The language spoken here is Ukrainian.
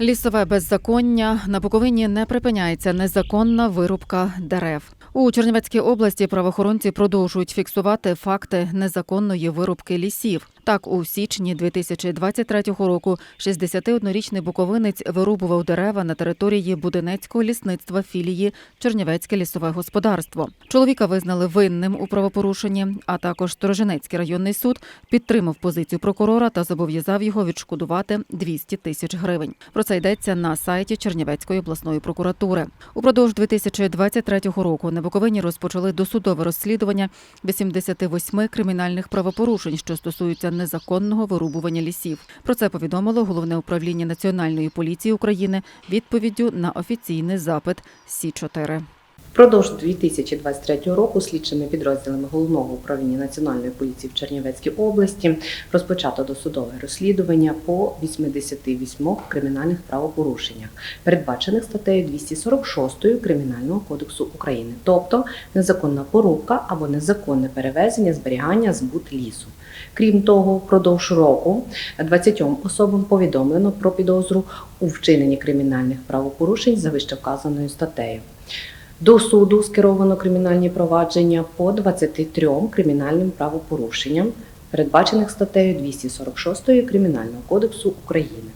Лісове беззаконня на Буковині не припиняється незаконна вирубка дерев. У Чернівецькій області правоохоронці продовжують фіксувати факти незаконної вирубки лісів. Так, у січні 2023 року 61-річний буковинець вирубував дерева на території Буденецького лісництва філії Чернівецьке лісове господарство. Чоловіка визнали винним у правопорушенні, а також Сторожинецький районний суд підтримав позицію прокурора та зобов'язав його відшкодувати 200 тисяч гривень. Про це йдеться на сайті Чернівецької обласної прокуратури. Упродовж 2023 року на Буковині розпочали досудове розслідування 88 кримінальних правопорушень, що стосуються незаконного вирубування лісів. Про це повідомило головне управління Національної поліції України відповіддю на офіційний запит Сі 4 Впродовж 2023 року слідчими підрозділами головного управління національної поліції в Чернівецькій області розпочато досудове розслідування по 88 кримінальних правопорушеннях, передбачених статтею 246 Кримінального кодексу України, тобто незаконна порубка або незаконне перевезення, зберігання, збут лісу. Крім того, впродовж року 20 особам повідомлено про підозру у вчиненні кримінальних правопорушень за вищевказаною статтею. До суду скеровано кримінальні провадження по 23 кримінальним правопорушенням, передбачених статтею 246 Кримінального кодексу України.